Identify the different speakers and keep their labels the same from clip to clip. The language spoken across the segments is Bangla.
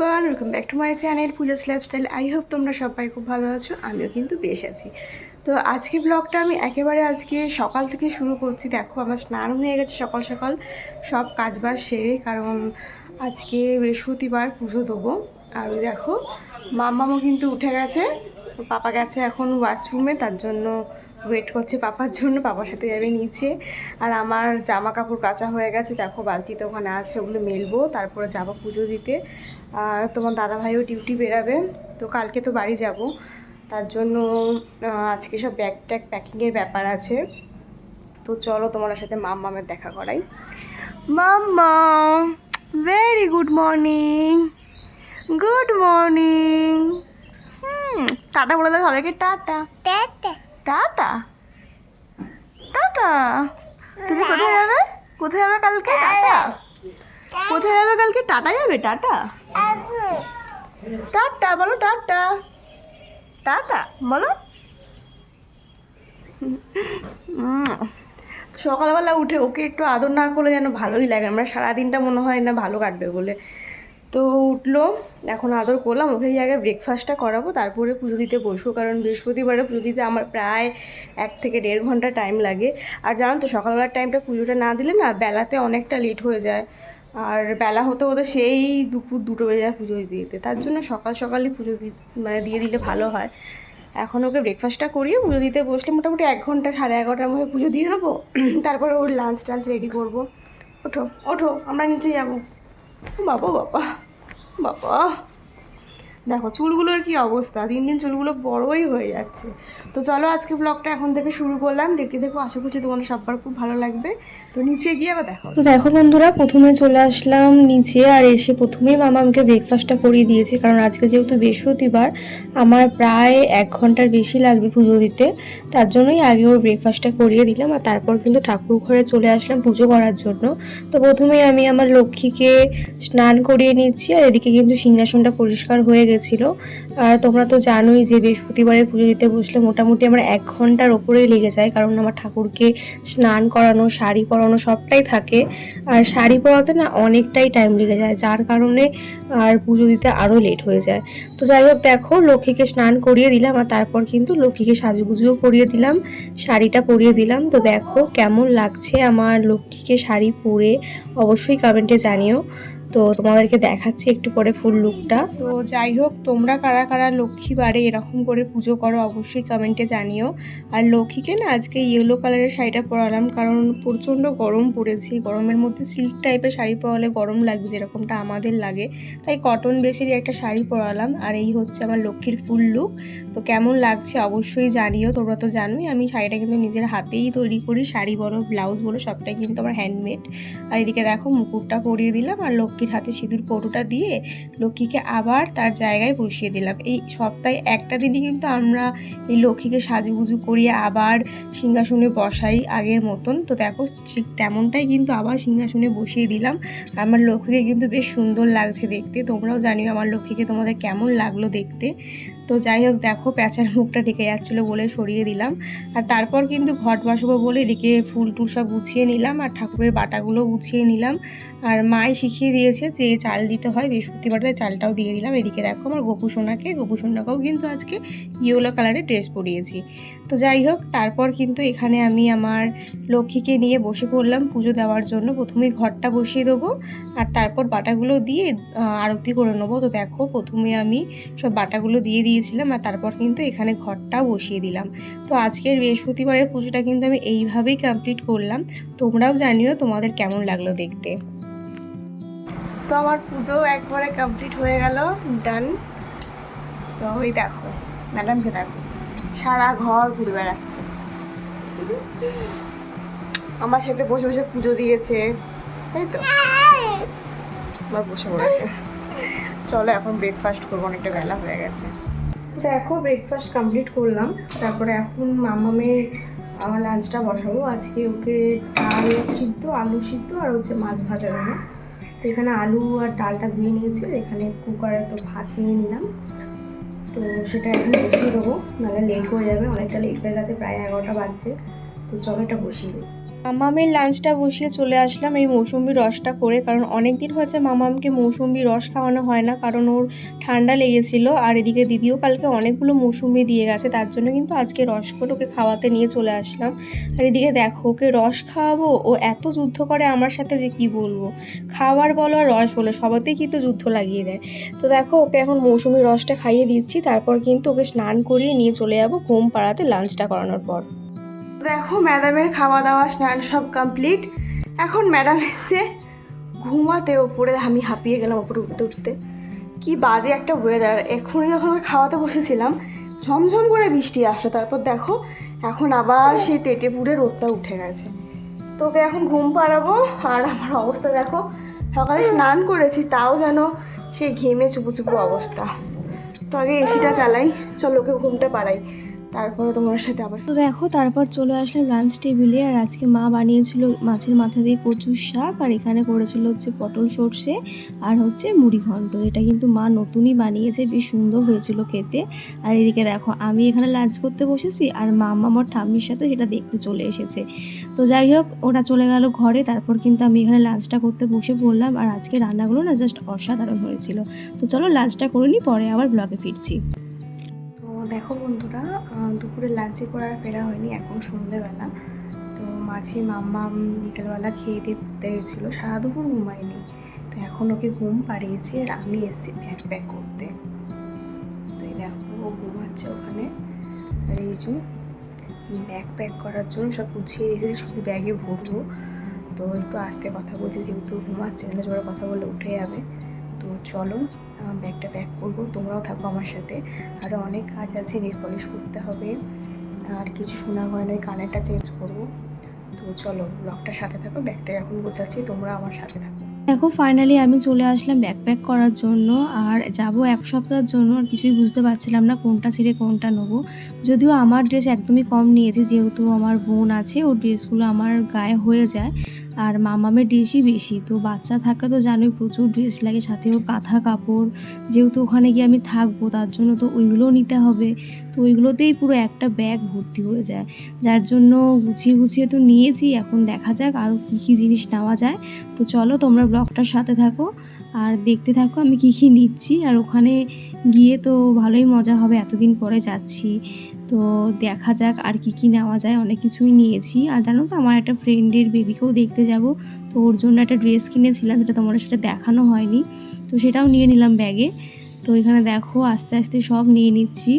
Speaker 1: Everyone welcome back to my channel Pooja's lifestyle I hope তোমরা সবাই খুব ভালো আছো, আমিও কিন্তু বেশ আছি। তো আজকে ব্লগটা আমি একেবারে আজকে সকাল থেকে শুরু করছি। দেখো, আমার স্নান হয়ে গেছে সকাল সকাল। সব কাজবাজ সেরে, কারণ আজকে বৃহস্পতিবার পুজো দেবো। আর দেখো মামামও কিন্তু উঠে গেছে। পাপা গেছে এখন ওয়াশরুমে তার জন্য ওয়েট করছে পাপার জন্য। পাপার সাথে যাবে নিচে। আর আমার জামা কাপড় কাচা হয়ে গেছে। দেখো, বালতিতে ওখানে আছে, ওগুলো মেলবো। তারপরে যাব পুজো দিতে। আর তোমার দাদাভাইও ডিউটি বেরাবে তো কালকে তো বাড়ি যাব। তার জন্য আজকে সব ব্যাগ ট্যাগ প্যাকিংয়ের ব্যাপার আছে। তো চলো তোমার সাথে মাম্মামের দেখা করাই। Mamma very good morning good morning hmm tata বলে দাও সবাইকে টাটা। টাটা। টাটা? তুমি কোথায় যাবে? কোথায় যাবে কালকে? টাটা? কোথায় যাবে কালকে? টাটা যাবে? টাটা? টাটা, বলো টাটা। টাটা, বলো। সকালবেলা উঠে ওকে একটু আদর না করলে যেন ভালোই লাগে। আমরা সারাদিনটা মনে হয় না ভালো কাটবে বলে। তো উঠল, এখন আদর করলাম, ওকে জায়গায় ব্রেকফাস্টটা করাবো, তারপরে পুজো দিতে বসবো। কারণ বৃহস্পতিবারে পুজো দিতে আমার প্রায় এক থেকে দেড় ঘণ্টা টাইম লাগে। আর জানো তো, সকালবেলার টাইমটা পুজোটা না দিলে না বেলাতে অনেকটা লেট হয়ে যায়। আর বেলা হতো হতে সেই দুপুর দুটো বেজে যায় পুজো দিতে তার জন্য সকাল সকালই পুজো মানে দিয়ে দিলে ভালো হয়। এখন ওকে ব্রেকফাস্টটা করিয়ে পুজো দিতে বসলে মোটামুটি এক ঘণ্টা সাড়ে এগারোটার মধ্যে পুজো দিয়ে নেব। তারপরে ওর লাঞ্চ টাঞ্চ রেডি করব। ওঠো ওঠো, আমরা নিচে যাব। বাবা বাবা বাবা। দেখো, চুলগুলোর কি অবস্থা? দিন দিন চুলগুলো বড়ই হয়ে যাচ্ছে। তো চলো, আজকে ব্লগটা এখন থেকে শুরু করলাম। দেখতে দেখো, আশা করছি তোমাদের সবার খুব ভালো লাগবে। তো নিচে গিয়ে আবার দেখো।
Speaker 2: তো দেখো বন্ধুরা, প্রথমে চলে আসলাম নিচে আর এসে প্রথমেই মামা আমাকে ব্রেকফাস্টটা করিয়ে দিয়েছে। কারণ আজকে যেহেতু বৃহস্পতিবার, আমার প্রায় এক ঘণ্টার বেশি লাগবে পুজো দিতে। তার জন্যই আগে ওর ব্রেকফাস্টটা করিয়ে দিলাম আর তারপর কিন্তু ঠাকুর ঘরে চলে আসলাম পুজো করার জন্য। তো প্রথমেই আমি আমার লক্ষ্মীকে স্নান করিয়ে নিচ্ছি আর এদিকে কিন্তু সিংহাসনটা পরিষ্কার হয়ে গেছিল আর তোমরা তো জানোই যে বৃহস্পতিবারে পুজো দিতে বসলে মোটামুটি আমার এক ঘণ্টার ওপরেই লেগে যায়, কারণ আমার ঠাকুরকে স্নান করানো, শাড়ি পরানো সবটাই থাকে। আর শাড়ি পরাতে না অনেকটাই টাইম লেগে যায়, যার কারণে আর পুজো দিতে আরও লেট হয়ে যায়। তো যাই হোক, দেখো, লক্ষ্মীকে স্নান করিয়ে দিলাম আর তারপর কিন্তু লক্ষ্মীকে সাজুগুজুও করিয়ে দিলাম, শাড়িটা পরিয়ে দিলাম। তো দেখো, কেমন লাগছে আমার লক্ষ্মীকে শাড়ি পরে, অবশ্যই কমেন্টে জানিও। তো তোমাদেরকে দেখাচ্ছি একটু পরে ফুল লুকটা। তো যাই হোক, তোমরা কারা কারা লক্ষ্মী বারে এরকম করে পুজো করো অবশ্যই কমেন্টে জানিও। আর লক্ষ্মীকে না আজকে ইয়েলো কালারের শাড়িটা পরালাম, কারণ প্রচণ্ড গরম পড়েছে। গরমের মধ্যে সিল্ক টাইপের শাড়ি পরালে গরম লাগবে, যেরকমটা আমাদের লাগে। তাই কটন বেসেরই একটা শাড়ি পরালাম, আর এই হচ্ছে আমার লক্ষ্মীর ফুল লুক তো কেমন লাগছে অবশ্যই জানিও, তোমরা তো জানোই আমি শাড়িটা কিন্তু নিজের হাতেই তৈরি করি, শাড়ি বলো ব্লাউজ বলো, সবটাই কিন্তু আমার হ্যান্ডমেড আর এদিকে দেখো মুকুটটা পরিয়ে দিলাম, আর লক্ষ্মীর হাতে সিঁদুর কৌটোটা দিয়ে লক্ষ্মীকে আবার তার জায়গায় বসিয়ে দিলাম। এই সপ্তাহে একটা দিনই কিন্তু আমরা এই লক্ষ্মীকে সাজুগুজু করিয়ে আবার সিংহাসনে বসাই আগের মতন। তো দেখো ঠিক তেমনটাই কিন্তু আবার সিংহাসনে বসিয়ে দিলাম। আমার লক্ষ্মীকে কিন্তু বেশ সুন্দর লাগছে দেখতে। তোমরাও জানিও আমার লক্ষ্মীকে তোমাদের কেমন লাগল দেখতে। তো যাই হোক, দেখো প্যাঁচার মুখটা ঢেকে যাচ্ছিল বলে সরিয়ে দিলাম। আর তারপর কিন্তু ঘট বসাবো বলে এদিকে ফুল টুল সব গুছিয়ে নিলাম আর ঠাকুরের বাটাগুলো গুছিয়ে নিলাম। আর মাই শিখিয়ে দিয়েছে যে চাল দিতে হয়। বৃহস্পতিবারে চালটাও দিয়ে দিলাম। এদিকে দেখো আমার গোপু সোনাকে, গোপু সোনাকেও কিন্তু আজকে ইয়েলো কালারের ড্রেস পরিয়েছি। তো যাই হোক, তারপর কিন্তু এখানে আমি আমার লক্ষ্মীকে নিয়ে বসে পড়লাম পুজো দেওয়ার জন্য। প্রথমেই ঘরটা বসিয়ে দেবো আর তারপর বাটাগুলো দিয়ে আরতি করে নেব। তো দেখো প্রথমে আমি সব বাটাগুলো দিয়ে দিয়েছিলাম আর তারপর কিন্তু এখানে ঘরটাও বসিয়ে দিলাম। তো আজকের বৃহস্পতিবারের পুজোটা কিন্তু আমি এইভাবেই কমপ্লিট করলাম। তোমরাও জানিও তোমাদের কেমন লাগল দেখতে।
Speaker 1: তো আমার পুজো একবারে কমপ্লিট হয়ে গেল ডান তো ওই দেখো ম্যাডামকে দেখো, সারা ঘর ঘুরে বেড়াচ্ছে। আমার সাথে বসে বসে পুজো দিয়েছে, তাই তো? আমার বসে পড়েছে। চলো, এখন ব্রেকফাস্ট করব, অনেকটা বেলা হয়ে গেছে। দেখো ব্রেকফাস্ট কমপ্লিট করলাম। তারপরে এখন মামামের, আমার লাঞ্চটা বসাবো। আজকে ওকে ডাল সিদ্ধ, আলু সিদ্ধ, আর হচ্ছে মাছ ভাজা দেবো। তো এখানে আলু আর ডালটা ধুয়ে নিয়েছি এখানে কুকারে তো ভাত নিয়ে নিলাম। তো সেটা এখন বসিয়ে দেবো, নাহলে লেট হয়ে যাবে, অনেকটা লেট হয়ে গেছে, প্রায় এগারোটা বাজছে। তো চলো এটা বসিয়ে দিই।
Speaker 2: মামামের লাঞ্চটা বসিয়ে চলে আসলাম এই মৌসুম্বি রসটা করে, কারণ অনেক দিন হয়েছে মামামকে মৌসুম্বি রস খাওয়ানো হয় না, কারণ ওর ঠান্ডা লেগেছিল। আর এদিকে দিদিও কালকে অনেকগুলো মৌসুম্বি দিয়ে গেছে, তার জন্য কিন্তু আজকে রস করে ওকে খাওয়াতে নিয়ে চলে আসলাম। আর এদিকে দেখো, ওকে রস খাওয়াবো? ও এত যুদ্ধ করে আমার সাথে যে কি বলব? খাওয়ার বলো আর রস বলো, সবাতেই কিন্তু যুদ্ধ লাগিয়ে দেয়। তো দেখো, ওকে এখন মৌসুমি রসটা খাইয়ে দিচ্ছি, তারপর কিন্তু ওকে স্নান করিয়ে নিয়ে চলে যাব ঘুম পাড়াতে লাঞ্চটা করানোর পর।
Speaker 1: দেখো ম্যাডামের খাওয়া দাওয়া স্নান সব কমপ্লিট এখন ম্যাডাম এসে ঘুমাতে ওপরে, আমি হাঁপিয়ে গেলাম ওপরে উঠতে উঠতে। কি বাজে একটা ওয়েদার এক্ষুনি যখন আমি খাওয়াতে বসেছিলাম, ঝমঝম করে বৃষ্টি আসলো। তারপর দেখো, এখন আবার সেই তেটে পুড়ে রোদটা উঠে গেছে। তোকে এখন ঘুম পাড়াবো? আর আমার অবস্থা দেখো, সকালে স্নান করেছি, তাও যেন সেই ঘেমে চুপু চুপু অবস্থা। তো আগে এসিটা চালাই, চলো ওকে ঘুমটা পাড়াই। তারপরে তোমার সাথে আবার
Speaker 2: তো দেখো, তারপর চলে আসলাম লাঞ্চ টেবিলে আর আজকে মা বানিয়েছিল মাছের মাথা দিয়ে কচুর শাক, আর এখানে করেছিল হচ্ছে পটল সর্ষে আর হচ্ছে মুড়ি ঘন্ট। এটা কিন্তু মা নতুনই বানিয়েছে, বেশ সুন্দর হয়েছিল খেতে। আর এদিকে দেখো, আমি এখানে লাঞ্চ করতে বসেছি, আর মাম্মা আমার ঠাম্মির সাথে সেটা দেখতে চলে এসেছে। তো যাই হোক ওটা চলে গেল ঘরে, তারপর কিন্তু আমি এখানে লাঞ্চটা করতে বসে পড়লাম, আর আজকে রান্নাগুলো না জাস্ট অসাধারণ হয়েছিল। তো চলো লাঞ্চটা করে নিই পরে আবার ব্লগে ফিরছি।
Speaker 1: দেখো বন্ধুরা দুপুরে লাঞ্চে করে আর ফেরা হয়নি, এখন সন্ধেবেলা। তো মাঝে মাম্মা বিকেলবেলা খেয়ে ঘুরতে গেছিল, সারা দুপুর ঘুমায়নি। তো এখন ওকে ঘুম পাড়িয়েছি আর আমি এসেছি ব্যাগ প্যাক করতে। তো এই দেখো, ও ঘুমাচ্ছে ওখানে। আর এই যে ব্যাগ প্যাক করার জন্য সব গুছিয়ে রেখেছি শুধু ব্যাগে ভরবো। তো একটু আস্তে কথা বলছি, যেহেতু ঘুমাচ্ছে না, জোরে কথা বলে উঠে যাবে। তো চলো ব্যাগটা প্যাক করব, তোমরাও থাকো আমার সাথে। আরও অনেক কাজ আছে নেল পলিশ করতে হবে। আর কিছু শোনা গয়নায় কানেরটা চেঞ্জ করব। তো চলো ব্লগটার সাথে থাকো, ব্যাগটা এখন গোছাচ্ছি, তোমরা আমার সাথে থাকো।
Speaker 2: দেখো ফাইনালি আমি চলে আসলাম ব্যাকপ্যাক করার জন্য। আর যাব এক সপ্তাহের জন্য, আর কিছুই বুঝতে পারছিলাম না কোনটা ছেড়ে কোনটা নেব। যদিও আমার ড্রেস একদমই কম নিয়েছি, যেহেতু আমার বোন আছে, ওর ড্রেসগুলো আমার গায়ে হয়ে যায়। আর মামামের ড্রেসই বেশি, তো বাচ্চা থাকলে তো জানোই প্রচুর ড্রেস লাগে, সাথে ওর কাঁথা কাপড়, যেহেতু ওখানে গিয়ে আমি থাকব, তার জন্য তো ওইগুলোও নিতে হবে, তো ওইগুলোতেই পুরো একটা ব্যাগ ভর্তি হয়ে যায়। যার জন্য গুছিয়ে গুছিয়ে তো নিয়েছি, এখন দেখা যাক আরও কী কী জিনিস নেওয়া যায়। তো চলো তোমরা ব্লগটার সাথে থাকো, আর দেখতে থাকো আমি কী কী নিচ্ছি, আর ওখানে গিয়ে তো ভালোই মজা হবে, এতদিন পরে যাচ্ছি। তো দেখা যাক আর কি কি নেওয়া যায়। অনেক কিছুই নিয়েছি। আর জানো তো, আমার একটা ফ্রেন্ডের বেবিকেও দেখতে যাব। তো ওর জন্য একটা ড্রেস কিনেছিলাম, যেটা তোমাদের সাথে দেখানো হয়নি। তো সেটাও নিয়ে নিলাম ব্যাগে তো এখানে দেখো, আস্তে আস্তে সব নিয়ে নিচ্ছি।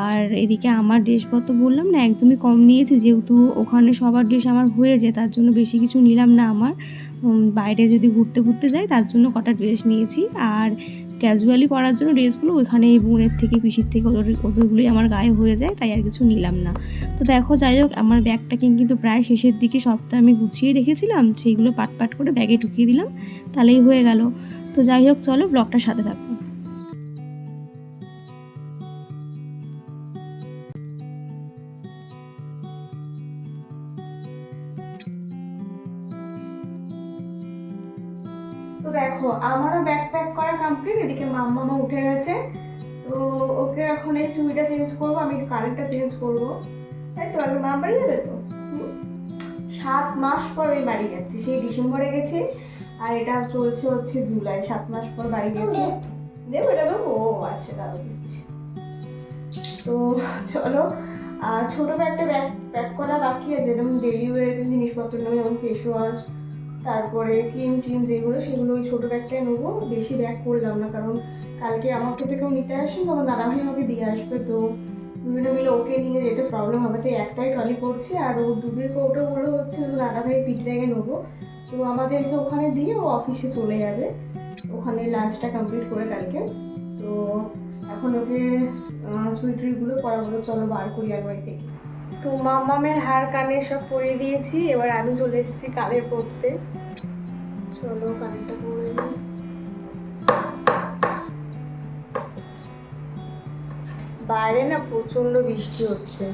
Speaker 2: আর এদিকে আমার ড্রেসপত্র বললাম না, একদমই কম নিয়েছি। যেহেতু ওখানে সবার ড্রেস আমার হয়ে যায়, তার জন্য বেশি কিছু নিলাম না আমার। বাইরে যদি ঘুরতে ঘুরতে যাই, তার জন্য কটা ড্রেস নিয়েছি। আর ক্যাজুয়ালি পরার জন্য ড্রেসগুলো ওইখানে এই বোনের থেকে, পিসির থেকে, ওদের, ওদেরগুলোই আমার গায়ে হয়ে যায়, তাই আর কিছু নিলাম না। তো দেখো, যাই হোক, আমার ব্যাগটা কিন্তু প্রায় শেষের দিকে সবটা আমি গুছিয়ে রেখেছিলাম, সেইগুলো পাট পাট করে ব্যাগে ঢুকিয়ে দিলাম, তাহলেই হয়ে গেল। তো যাই হোক, চলো ব্লগটার সাথে থাকো।
Speaker 1: কমপ্লিট এদিকে মাম্মা মা উঠে গেছে। তো ওকে এখন এই চুড়িটা চেঞ্জ করব আমি একটু কানেরটা চেঞ্জ করব। তাই তো আমি মা বাড়ি যাবে তো? সাত মাস পর ওই বাড়ি গেছি সেই ডিসেম্বরে গেছি। আর এটা চলছে হচ্ছে জুলাই সাত মাস পর বাড়ি গেছি। দেবো এটা দেবো? ও আচ্ছা তাহলে দিচ্ছি। তো চলো আর ছোটো ব্যাগটা ব্যাগ প্যাক করা বাকি আছে যেরকম ডেলি ওয়ারের কিছু জিনিসপত্র নেব যেমন ফেস ওয়াশ তারপরে ক্রিম টিম যেগুলো, সেগুলো ওই ছোটো ব্যাগটাই নেব। বেশি ব্যাগ করলাম না, কারণ কালকে আমাকে কেউ নিতে আসেন তখন দাদাভাই আমাকে দিয়ে আসবে। তো দুজনে মিলে ওকে নিয়ে যেতে প্রবলেম হবে। তো একটাই ট্রলি করছি, আর ও দুধের কৌটোগুলো হচ্ছে দাদা দাদাভাই পিঠ ব্যাগে নেব। তো আমাদেরকে ওখানে দিয়ে ও অফিসে চলে যাবে। ওখানে লাঞ্চটা কমপ্লিট করে কালকে। তো এখন ওকে সুইটারিগুলো পরাগুলো চলো বার করি আলমারি থেকে। তো মামামের হার কানে সব পরিয়ে দিয়েছি, এবার আমি চলে এসেছি কানের পরতে চলো কানেরটা পরে। বাইরে না প্রচণ্ড বৃষ্টি হচ্ছে।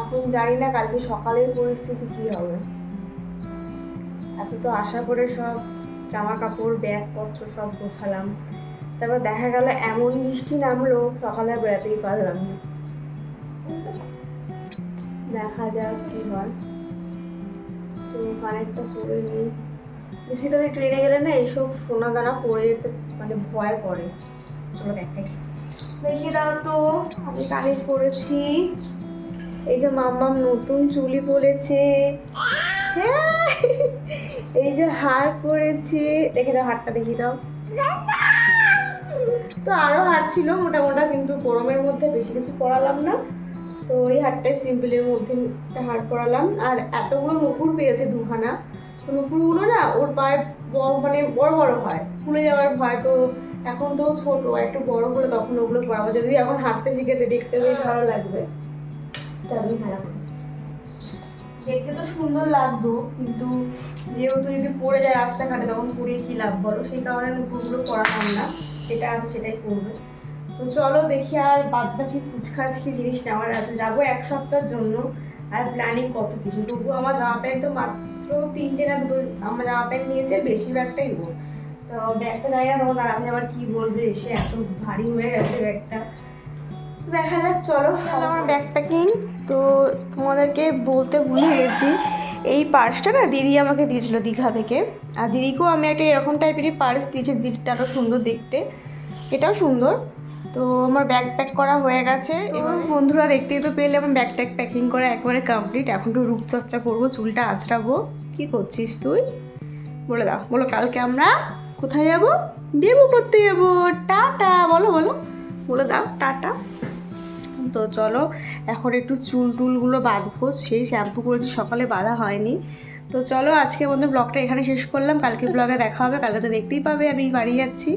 Speaker 1: এখন জানি না কালকে সকালের পরিস্থিতি কি হবে। এত তো আশা করে সব জামা কাপড় ব্যাগপত্র সব গোছালাম। তারপর দেখা গেল এমন বৃষ্টি নামলো, সকালে বেড়াতেই পারলাম না। দেখা যাক কি হয়? তো কানেরটা পরে নিই। বেশি করে ট্রেনে গেলে না এইসব সোনা দানা পরে যেতে মানে ভয় করে। চলো দেখাই। দেখিয়ে দাও তো, আমি কানেক্ট করেছি। এই যে মাম্মাম নতুন চুলি পরেছে। হ্যাঁ এই যে হার পরেছে। দেখে দাও হারটা, দেখিয়ে দাও। তো আরও হার ছিল মোটা মোটা কিন্তু গরমের মধ্যে বেশি কিছু পড়ালাম না। তো ওই হারটাই সিম্পলের মধ্যে হার পরালাম। আর এতগুলো নুপুর পেয়েছে দুখানা। তো নুপুরগুলো না ওর পায়ে বড় মানে বড় বড় হয়। খুলে যাওয়ার ভয় তো এখন তো ছোট একটু বড় হলে তখন ওগুলো পরাবো। যদি এখন হাঁটতে শিখেছে, দেখতে বেশ ভালো লাগবে। আমি দেখতে তো সুন্দর লাগতো, কিন্তু যেহেতু যদি পড়ে যায় রাস্তাঘাটে, তখন পরিয়ে কী লাভ বলো? সেই কারণে নুপুরগুলো পরালাম না। যেটা আছে সেটাই করবে তো চলো দেখি আর বাদ বাকি কুচকাচকি জিনিস নেওয়ার আছে। যাব এক সপ্তাহের জন্য। আর প্ল্যানিং কত কিছু? তবু আমার জামা প্যান্ট তো মাত্র তিনটে না দুটো আমার জামা প্যান্ট নিয়েছে, বেশিরভাগটাই ও তো ব্যাগটা জানি না, তখন আর আমি আবার কি বলবে, এসে এত ভারী হয়ে গেছে ব্যাগটা। দেখা যাক, চলো। আমার ব্যাগ প্যাকিং তো তোমাদেরকে বলতে ভুলে গেছি, এই পার্সটা না দিদি আমাকে দিয়েছিল দীঘা থেকে। আর দিদিকেও আমি একটা এরকম টাইপেরই পার্স দিয়েছি, দিদিটা আরও সুন্দর দেখতে। এটাও সুন্দর। তো আমার ব্যাগ প্যাক করা হয়ে গেছে এবং বন্ধুরা দেখতেই তো পেলে আমার ব্যাগ ট্যাগ প্যাকিং করা একবারে কমপ্লিট এখন তো রূপচর্চা করব চুলটা আঁচড়াবো। কী করছিস তুই? বলে দাও বলো কালকে আমরা কোথায় যাব? বেবু করতে যাব। টাটা বলো বলো। বলে দাও টাটা। তো চলো এখন একটু চুল টুলগুলো বাঁধবো। সেই শ্যাম্পু করেছি সকালে বাঁধা হয়নি। তো চলো আজকে বন্ধু ব্লগটা এখানে শেষ করলাম। কালকে ব্লগে দেখা হবে কালকে তো দেখতেই পাবে আমি বাড়ি যাচ্ছি।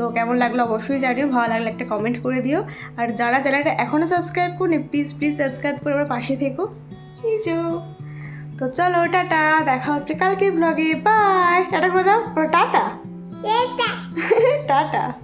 Speaker 1: তো কেমন লাগল অবশ্যই জানিও ভালো লাগলে একটা কমেন্ট করে দিও। আর যারা চ্যানেলটা এখনও সাবস্ক্রাইব করুন প্লিজ প্লিজ সাবস্ক্রাইব করে আমার পাশে থেকো। তো চলো টাটা দেখা হচ্ছে কালকে ব্লগে বাই টাটা করে দাও টাটা। টাটা।